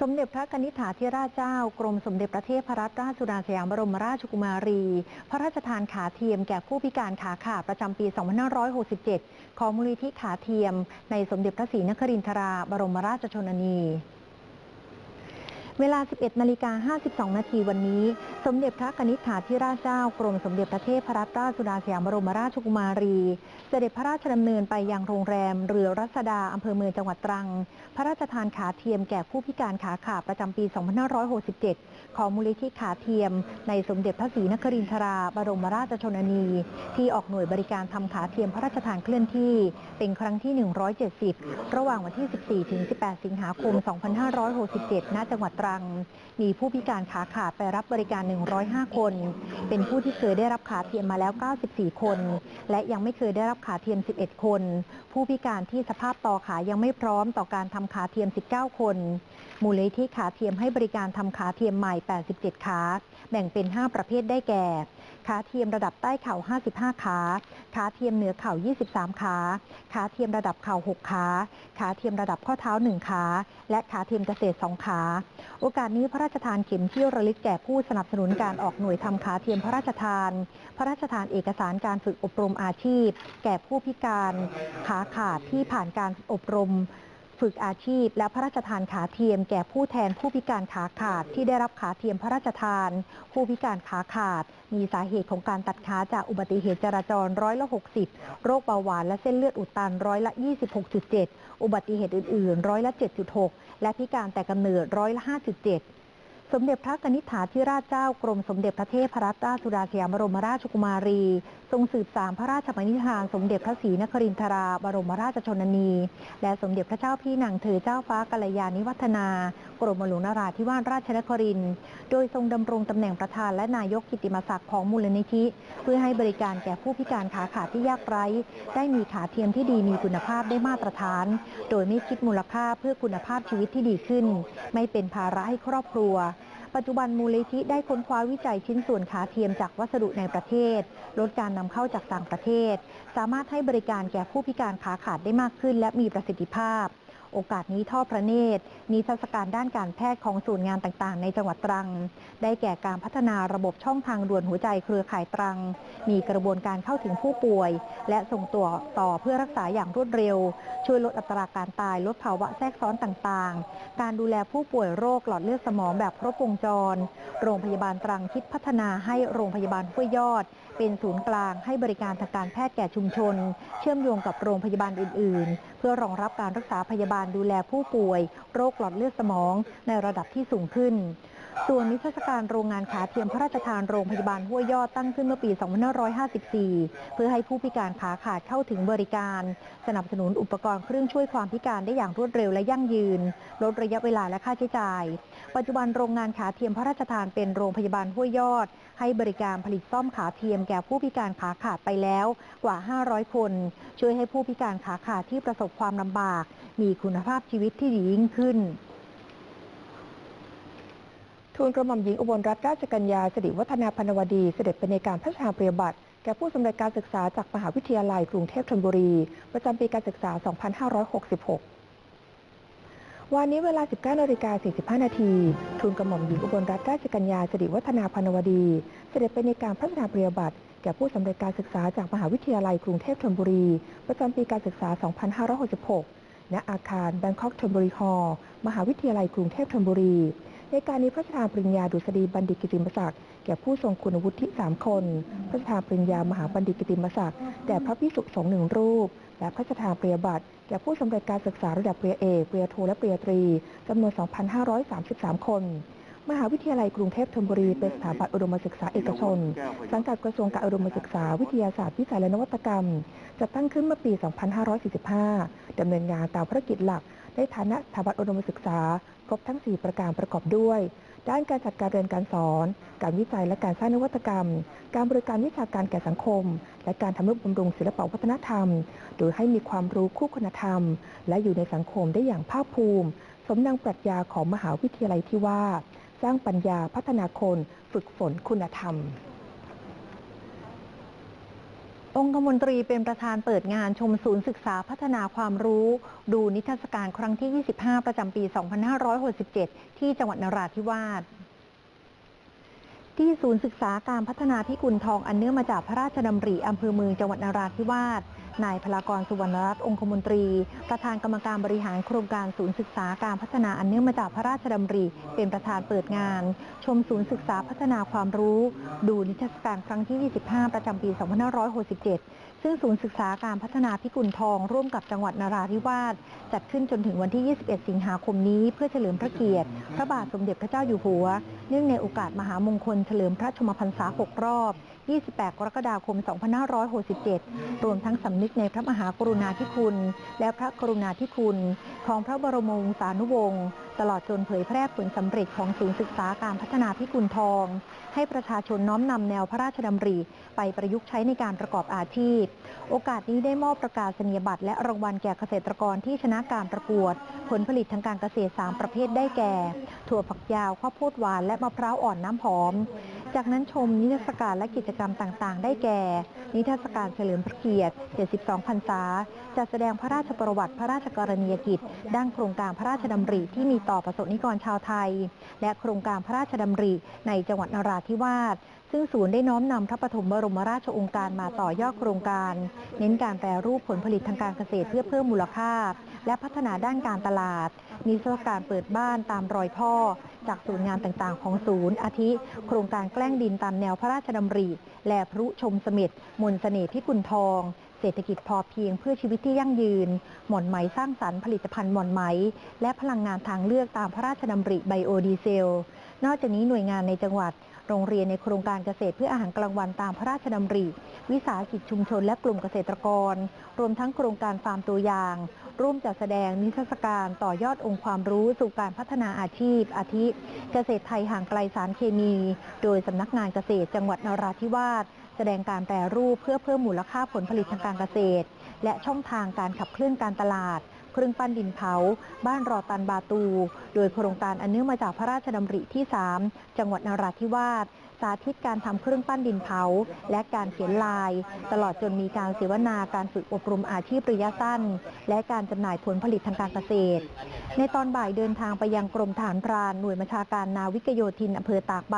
สมเด็จพระกนิษฐาธิราชเจ้า กรมสมเด็จพระเทพรัตนราชสุดาสยามบรมราชกุมารี พระราชทานขาเทียมแก่ผู้พิการขาขาดประจำปี 2567 ของมูลนิธิขาเทียม ในสมเด็จพระศรีนครินทรา บรมราชชนนี เวลา 11นาฬิกา52 นาทีวันนี้ สมเด็จพระกนิษฐาธิราชเจ้ากรมสมเด็จพระเทพรัตนราชสุดาสยามบรมราชกุมารี เสด็จพระราชดำเนินไปยังโรงแรม เรือรัศดาอำเภอเมืองจังหวัดตรัง พระราชทานขาเทียมแก่ผู้พิการขาขาดประจำปี 2567 ของมูลนิธิขาเทียม ในสมเด็จพระศรีนครินทรา บรมราชชนนี ที่ออกหน่วยบริการทำขาเทียมพระราชทานเคลื่อนที่ เป็นครั้งที่ 170 ระหว่างวันที่ 14 ถึง 18 สิงหาคม 2567 ณ จังหวัดตรัง มีผู้พิการขาขาดไปรับบริการ105 คน เป็นผู้ที่เคยได้รับขาเทียมมาแล้ว 94 คน และยังไม่เคยได้รับขาเทียม 11 คน ผู้พิการที่สภาพต่อขายังไม่พร้อมต่อการทำขาเทียม 19 คน มูลนิธิขาเทียมให้บริการทำขาเทียมใหม่ 87 ขา แบ่งเป็น 5 ประเภทได้แก่ ขาเทียมระดับใต้เข่า 55 ขา ขาเทียมเหนือเข่า 23 ขา ขาเทียมระดับเข่า 6 ขา ขาเทียมระดับข้อเท้า 1 ขา และขาเทียมเกษตร 2 ขา โอกาสนี้พระราชทานเข็มที่ระลึกแก่ผู้สนับสนุนการออกหน่วยทำขาเทียมพระราชทาน พระราชทานเอกสารการฝึกอบรมอาชีพ แก่ผู้พิการขาขาดที่ผ่านการอบรม ฝึกอาชีพ และพระราชทานขาเทียมแก่ผู้แทนผู้พิการขาขาดที่ได้รับขาเทียมพระราชทาน ผู้พิการขาขาด มีสาเหตุของการตัดขาจากอุบัติเหตุจราจรร้อยละ 60 โรคเบาหวานและเส้นเลือดอุดตันร้อยละ 26.7 อุบัติเหตุอื่นๆร้อยละ 7.6 และพิการแต่กำเนิดร้อยละ 5.7 สมเด็จพระกนิษฐาธิราชเจ้ากรมสมเด็จพระเทพรัตนราชสุดาสยามบรมราชกุมารี ทรงสืบสานพระราชปณิธาน สมเด็จพระศรีนครินทราบรมราชชนนี และสมเด็จพระเจ้าพี่นางเธอเจ้าฟ้ากัลยาณิวัฒนากรมหลวงนราธิวาสราชนครินทร์โดยทรงดำรงตำแหน่งประธานและนายกกิตติมศักดิ์ของมูลนิธิ เพื่อให้บริการแก่ผู้พิการขาขาดที่ยากไร้ ได้มีขาเทียมที่ดีมีคุณภาพได้มาตรฐาน โดยไม่คิดมูลค่าเพื่อคุณภาพชีวิตที่ดีขึ้น ไม่เป็นภาระให้ครอบครัว ปัจจุบันมูลนิธิได้ค้นคว้าวิจัยชิ้นส่วนขาเทียมจากวัสดุในประเทศ ลดการนำเข้าจากต่างประเทศ สามารถให้บริการแก่ผู้พิการขาขาดได้มากขึ้น และมีประสิทธิภาพ โอกาสนี้ท่อพระเนตร นิทรรศการด้านการแพทย์ของศูนย์งานต่างๆ ในจังหวัดตรัง ได้แก่การพัฒนาระบบช่องทางด่วนหัวใจเครือข่ายตรัง มีกระบวนการเข้าถึงผู้ป่วย และส่งตัวต่อเพื่อรักษาอย่างรวดเร็ว ช่วยลดอัตราการตายลดภาวะแทรกซ้อนต่างๆ การดูแลผู้ป่วยโรคหลอดเลือดสมองแบบครบวงจร โรงพยาบาลตรังคิดพัฒนาให้โรงพยาบาลห้วยยอด เป็นศูนย์กลางให้บริการทางการแพทย์แก่ชุมชน เชื่อมโยงกับโรงพยาบาลอื่น ๆ เพื่อรองรับการรักษาพยาบาลดูแลผู้ป่วย โรคหลอดเลือดสมองในระดับที่สูงขึ้น ส่วนนิทรรศการโรงงานขาเทียมพระราชทานโรงพยาบาลห้วยยอดตั้งขึ้นเมื่อปี 2554 เพื่อให้ผู้พิการขาขาดเข้าถึงบริการ สนับสนุนอุปกรณ์เครื่องช่วยความพิการได้อย่างรวดเร็วและยั่งยืน ลดระยะเวลาและค่าใช้จ่าย ปัจจุบันโรงงานขาเทียมพระราชทานเป็นโรงพยาบาลห้วยยอด ให้บริการผลิตซ่อมขาเทียมแก่ผู้พิการขาขาดไปแล้วกว่า 500 คน ช่วยให้ผู้พิการขาขาดที่ประสบความลำบาก มีคุณภาพชีวิตที่ดียิ่งขึ้น ทูลกระหม่อมหญิงอุบลรัตนราชกัญญาสิริวัฒนาพนวดี เสด็จไปในการพระราชทานปริบัตรแก่ผู้สำเร็จการศึกษาจากมหาวิทยาลัยกรุงเทพธนบุรี ประจำปีการศึกษา 2566 วันนี้เวลา 19นาฬิกา45 นาทีทูลกระหม่อมหญิงอุบลรัตนราชกัญญาสิริวัฒนาพนวดี เสด็จไปในการพระราชทานปริบัตรแก่ผู้สำเร็จการศึกษาจากมหาวิทยาลัยกรุงเทพธนบุรี ประจำปีการศึกษา 2566 ณ อาคาร Bangkok t h o n b u r i Hall มหาวิทยาลัยกรุงเทพธนบุรี ในการนี้พระราชทานปริญญาดุษฎีบัณฑิตกิติมศักดิ์แก่ผู้ทรงคุณวุฒิ3คน พระราชทานปริญญามหาบัณฑิตกิติมศักดิ์แด่พระพิสุสงฆ์หนึ่งรูป และพระราชทานปริยบัตรแก่ผู้สำเร็จการศึกษาระดับปริญญาเอกปริญญาโทและปริญญาตรีจำนวน 2,533 คน มหาวิทยาลัยกรุงเทพธนบุรีเป็นสถาบันอุดมศึกษาเอกชน สังกัดกระทรวงการอุดมศึกษาวิทยาศาสตร์วิจัยและนวัตกรรม จัดตั้งขึ้นเมื่อปี 2545ดำเนินงานตามภารกิจหลักในฐานะสถาบันอุดมศึกษา ครบทั้ง 4 ประการประกอบด้วย ด้านการจัดการเรียนการสอน การวิจัยและการสร้างนวัตกรรม การบริการวิชาการแก่สังคม และการทำนุบำรุงศิลปวัฒนธรรม โดยให้มีความรู้คู่คุณธรรม และอยู่ในสังคมได้อย่างภาคภูมิ สมดังปรัชญาของมหาวิทยาลัยที่ว่า สร้างปัญญาพัฒนาคน ฝึกฝนคุณธรรม องคมนตรีเป็นประธานเปิดงานชมศูนย์ศึกษาพัฒนาความรู้ ดูนิทรรศการครั้งที่ 25 ประจำปี 2567 ที่จังหวัดนราธิวาสที่ศูนย์ศึกษาการพัฒนาพิกุลทองอันเนื่องมาจากพระราชดำริอำเภอเมืองจังหวัดนราธิวาส นายพลากรสุวรรณรัตน์องคมนตรี ประธานกรรมการบริหารโครงการศูนย์ศึกษาการพัฒนาอันเนื่องมาจากพระราชดำริ เป็นประธานเปิดงาน ชมศูนย์ศึกษาพัฒนาความรู้ ดูนิทรรศการครั้งที่ 25 ประจำปี 2567 ซึ่งศูนย์ศึกษาการพัฒนาพิกุลทองร่วมกับจังหวัดนราธิวาสจัดขึ้นจนถึงวันที่ 21 สิงหาคมนี้เพื่อเฉลิมพระเกียรติ พระบาทสมเด็จพระเจ้าอยู่หัว เนื่องในโอกาสมหามงคลเฉลิมพระชมพรรษา 6 รอบ 28 กรกฎาคม 2567 รวมทั้งสำนึกในพระมหากรุณาธิคุณ และพระกรุณาธิคุณ ของพระบรมวงศานุวงศ์ ตลอดจนเผยแพร่ผลสำเร็จของศูนย์ศึกษาการพัฒนาพิกุลทอง ให้ประชาชนน้อมนำแนวพระราชดำริไปประยุกต์ใช้ในการประกอบอาชีพ โอกาสนี้ได้มอบประกาศนียบัตรและรางวัลแก่เกษตรกรที่ชนะการประกวด ผลผลิตทางการเกษตร 3 ประเภทได้แก่ ถั่วฝักยาวข้าวโพดหวานและมะพร้าวอ่อนน้ำหอม จากนั้นชมนิทรรศการและกิจกรรมต่างๆ ได้แก่ นิทรรศการเฉลิมพระเกียรติ 72 พรรษา จัดแสดงพระราชประวัติพระราชกรณียกิจ ด้านโครงการพระราชดำริที่มีต่อประสบนิกรชาวไทย และโครงการพระราชดำริในจังหวัดนราธิวาส ซึ่งศูนย์ได้น้อมนำพระปฐมบรมราชองค์การมาต่อยอดโครงการ เน้นการแปรรูปผลผลิตทางการเกษตรเพื่อเพิ่มมูลค่า และพัฒนาด้านการตลาดนิทรรศการเปิดบ้านตามรอยพ่อ จากศูนย์งานต่างๆ ของศูนย์ อาทิ โครงการแกล้งดินตามแนวพระราชดำริ และพรุชมสม็ดมนต์เสน่ห์พิกุลทองเศรษฐกิจพอเพียงเพื่อชีวิตที่ยั่งยืน หม่อนไหมสร้างสรรค์ผลิตภัณฑ์หม่อนไหม และพลังงานทางเลือกตามพระราชดำริไบโอดีเซล นอกจากนี้หน่วยงานในจังหวัด โรงเรียนในโครงการเกษตรเพื่ออาหารกลางวันตามพระราชดำริ วิสาหกิจชุมชนและกลุ่มเกษตรกร รวมทั้งโครงการฟาร์มตัวอย่าง ร่วมจัดแสดงนิทรรศการต่อยอดองค์ความรู้สู่การพัฒนาอาชีพ อาทิ เกษตรไทยห่างไกลสารเคมี โดยสำนักงานเกษตรจังหวัดนราธิวาสแสดงการแปรรูปเพื่อเพิ่มมูลค่าผลผลิตทางการเกษตร และช่องทางการขับเคลื่อนการตลาด เครื่องปั้นดินเผา บ้านรอตันบาตู โดยโครงการอันเนื่องมาจากพระราชดำริที่ 3 จังหวัดนราธิวาส สาธิตการทำเครื่องปั้นดินเผา และการเขียนลาย ตลอดจนมีการเสวนาการฝึกอบรมอาชีพระยะสั้น และการจำหน่ายผลผลิตทางการเกษตร ในตอนบ่ายเดินทางไปยังกรมฐานพรานหน่วยบัญชาการนาวิกโยธินอำเภอตากใบ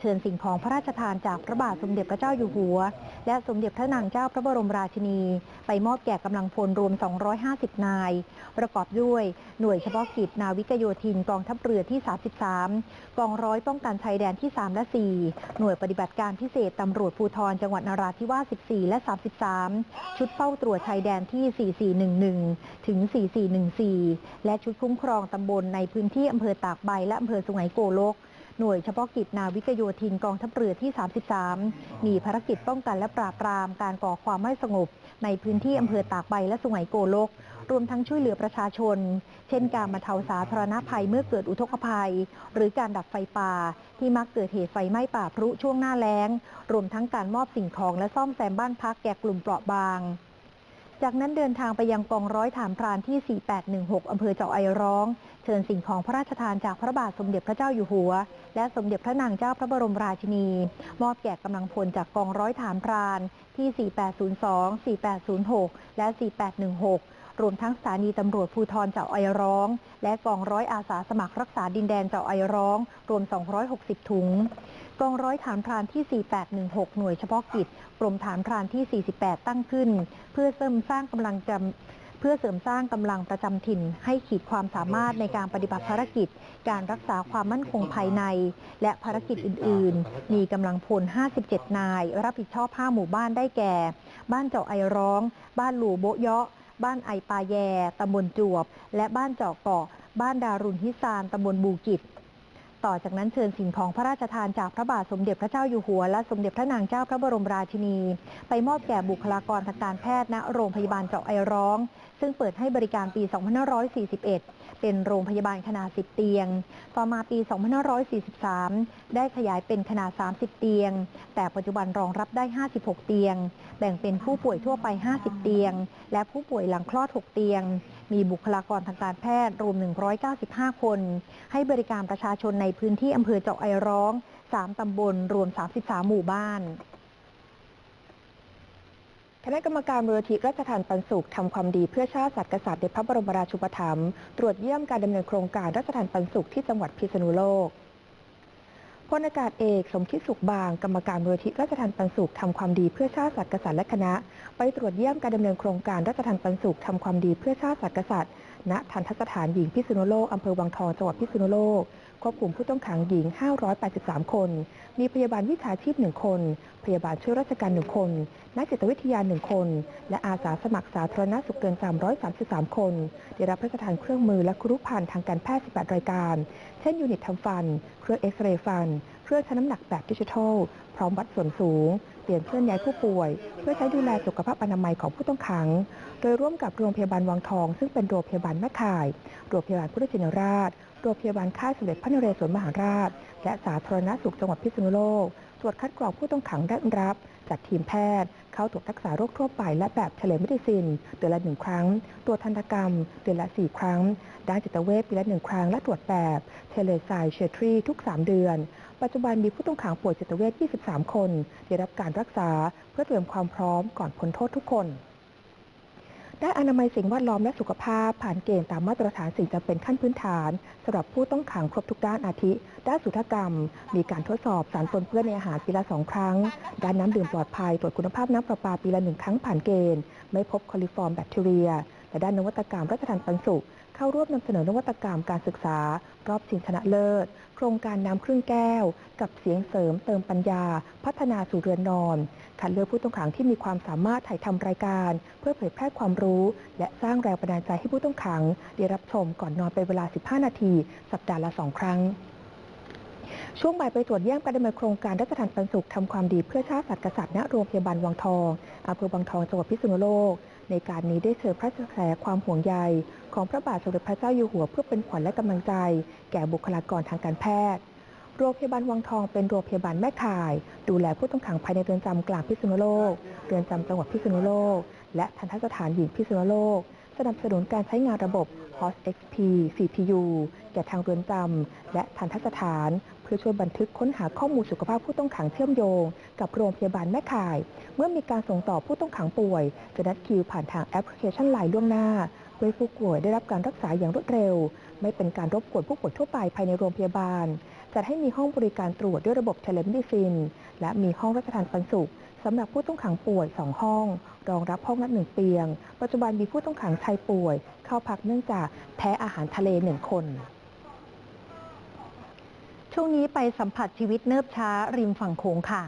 เชิญสิ่งของพระราชทานจากพระบาทสมเด็จพระเจ้าอยู่หัว และสมเด็จพระนางเจ้าพระบรมราชินี ไปมอบแก่กำลังพลรวม 250 นาย ประกอบด้วยหน่วยเฉพาะกิจนาวิกโยธินกองทัพเรือที่ 33 กองร้อยป้องกันชายแดนที่ 3 และ 4หน่วยปฏิบัติการพิเศษตำรวจภูธรจังหวัดนราธิวาส 14 และ 33 ชุดเฝ้าตรวจชายแดนที่ 4411 ถึง 4414 และชุดคุ้มครองตำบลในพื้นที่อำเภอตากใบและอำเภอสุไหงโกลกหน่วยเฉพาะกิจนาวิกโยธินกองทัพเรือที่ 33 มีภารกิจป้องกันและปราบปรามการก่อความไม่สงบ ในพื้นที่อำเภอตากใบและสุไหงโกลก รวมทั้งช่วยเหลือประชาชน เช่นการบรรเทาสาธารณภัยเมื่อเกิดอุทกภัย หรือการดับไฟป่า ที่มักเกิดเหตุไฟไหม้ป่าพรุช่วงหน้าแล้ง รวมทั้งการมอบสิ่งของและซ่อมแซมบ้านพักแก่กลุ่มเปราะบางจากนั้นเดินทางไปยังกองร้อยฐานพรานที่ 4816 อำเภอเจาะไอร้อง เชิญสิ่งของพระราชทานจากพระบาทสมเด็จพระเจ้าอยู่หัว และสมเด็จพระนางเจ้าพระบรมราชินี มอบแก่กำลังพลจากกองร้อยฐานพรานที่ 4802 4806 และ 4816 รวมทั้งสถานีตำรวจภูธรเจ้าไอร้อง และกองร้อยอาสาสมัครรักษาดินแดนเจ้าไอร้อง รวม 260 ถุง กองร้อยฐานพรานที่ 4816 หน่วยเฉพาะกิจ กรมฐานพรานที่ 48 ตั้งขึ้น เพื่อเสริมสร้างกำลังจำเพื่อเสริมสร้างกำลังประจำถิ่น ให้ขีดความสามารถในการปฏิบัติภารกิจ การรักษาความมั่นคงภายใน และภารกิจอื่น ๆ มีกำลังพล 57 นาย รับผิดชอบ 5 หมู่บ้านได้แก่ บ้านเจาะไอร้อง บ้านหลูโบเยาะ บ้านไอปาแยตำบลจวบ และบ้านเจาะเกาะ บ้านดารุนฮิซานตำบลบูกิจ ต่อจากนั้นเชิญสิ่งของพระราชทานจากพระบาทสมเด็จพระเจ้าอยู่หัว และสมเด็จพระนางเจ้าพระบรมราชินี ไปมอบแก่บุคลากรทางการแพทย์ณโรงพยาบาลเจาะไอร้อง ซึ่งเปิดให้บริการปี 2541 เป็นโรงพยาบาลขนาด 10 เตียง ต่อมาปี 2543 ได้ขยายเป็นขนาด 30 เตียง แต่ปัจจุบันรองรับได้ 56 เตียง แบ่งเป็นผู้ป่วยทั่วไป 50 เตียง และผู้ป่วยหลังคลอด 6 เตียง มีบุคลากรทางการแพทย์รวม 195 คน ให้บริการประชาชนในพื้นที่อำเภอเจาะไอร้อง 3 ตำบลรวม 33 หมู่บ้าน คณะกรรมการมูลทิราชทานปันสุขทำความดีเพื่อชาติศาสตร์กษัตริย์ในพระบรมราชูปถัมภ์ตรวจเยี่ยมการดำเนินโครงการราชทานปันสุขที่จังหวัดพิษณุโลกพลอากาศเอกสมคิดสุขบาง กรรมการมูลทิราชทานปันสุขทำความดีเพื่อชาติศาสตร์กษัตริย์และคณะ ไปตรวจเยี่ยมการดำเนินโครงการราชทานปันสุขทำความดีเพื่อชาติศาสตร์กษัตริย์ ณทันทสถานหญิงพิษณุโลก อำเภอวังทองจังหวัดพิษณุโลก ควบคุมผู้ต้องขังหญิง 583 คน มีพยาบาลวิชาชีพ 1 คน พยาบาลช่วยราชการ 1 คน นักจิตวิทยา 1 คน และอาสาสมัครสาธารณสุขเกิน 333 คน ได้รับพระราชทานเครื่องมือและครุภัณฑ์ทางการแพทย์ 18 รายการ เช่นยูนิตทำฟัน เครื่องเอ็กซเรย์ฟัน เครื่องชั่งน้ำหนักแบบดิจิทัล พร้อมวัดส่วนสูง เปลี่ยนเคลื่อนย้ายผู้ป่วย เพื่อใช้ดูแลสุขภาพอนามัยของผู้ต้องขัง โดยร่วมกับโรงพยาบาลวังทอง ซึ่งเป็นโรงพยาบาลแม่ข่าย โรงพยาบาลพุทธชินราช โรงพยาบาลค่ายสมเด็จพระนเรศวรมหาราช และสาธารณสุขจังหวัดพิษณุโลก ตรวจคัดกรองผู้ต้องขังได้รับจัดทีมแพทย์ เข้าตรวจรักษาโรคทั่วไปและแบบเฉลยเมดิซิน เดือนละหนึ่งครั้ง ตรวจทันตกรรม เดือนละ 4 ครั้ง ด้านจิตเวชปีละหนึ่งครั้ง และตรวจแบบเทเลไซเชทรีทุก 3 เดือน ปัจจุบันมีผู้ต้องขังป่วยจิตเวช 23 คน ได้รับการรักษาเพื่อเตรียมความพร้อมก่อนพ้นโทษทุกคนด้านอนามัยสิ่งแวดล้อมและสุขภาพ ผ่านเกณฑ์ตามมาตรฐานสิ่งจำเป็นขั้นพื้นฐานสำหรับผู้ต้องขังครบทุกด้านอาทิ ด้านสุขกรรม มีการทดสอบสารปนเปื้อนในอาหารปีละสองครั้ง ด้านน้ำดื่มปลอดภัยตรวจคุณภาพน้ำประปาปีละหนึ่งครั้งผ่านเกณฑ์ ไม่พบคอลิฟอร์มแบคทีเรีย และด้านนวัตกรรมรัชทันปันสุข เข้าร่วมนำเสนอนวัตกรรมการศึกษา รอบชิงชนะเลิศ รงการน้ำครึ่งแก้ว กับเสียงเสริมเติมปัญญา พัฒนาสู่เรือนนอนคัดเลือกผู้ต้องขังที่มีความสามารถถ่ายทำรายการ เพื่อเผยแพร่ความรู้ และสร้างแรงบันดาลใจให้ผู้ต้องขัง ได้รับชมก่อนนอนเป็นเวลา 15 นาที สัปดาห์ละ 2 ครั้งช่วงบ่ายไปตรวจเยี่ยมการดำเนินโครงการรัชทานปันสุขทำความดีเพื่อชาติศาสตร์กษัตริย์ณโรงพยาบาลวังทองอำเภอวังทองจังหวัดพิษณุโลก ในการนี้ได้เชิญพระกระแสความห่วงใยของพระบาทสมเด็จพระเจ้าอยู่หัวเพื่อเป็นขวัญและกำลังใจ แก่บุคลากรทางการแพทย์โรงพยาบาลวังทองเป็นโรงพยาบาลแม่ข่าย ดูแลผู้ต้องขังภายในเรือนจำกลางพิษณุโลก เรือนจำจังหวัดพิษณุโลก และทันทสถานหญิงพิษณุโลก สนับสนุนการใช้งานระบบ HOS XP CPU แก่ทางเรือนจำและทันทสถาน พื่อช่วยบันทึกค้นหาข้อมูลสุขภาพผู้ต้องขังเชื่อมโยง กับโรงพยาบาลแม่ข่าย เมื่อมีการส่งต่อผู้ต้องขังป่วย จะนัดคิวผ่านทางแอปพลิเคชันไลน์ล่วงหน้าเพื่อผู้ป่วยได้รับการรักษาอย่างรวดเร็ว ไม่เป็นการรบกวนผู้ป่วยทั่วไปภายในโรงพยาบาลจัดให้มีห้องบริการตรวจด้วยระบบเทเลมดิซิน และมีห้องรัชทานปันสุขสำหรับผู้ต้องขังป่วย 2 ห้อง รองรับห้องละหนึ่งเตียง ปัจจุบันมีผู้ต้องขังชายป่วย เข้าพักเนื่องจากแพ้อาหารทะเลหนึ่งคน ช่วงนี้ไปสัมผัสชีวิตเนิบช้าริมฝั่งโขงค่ะ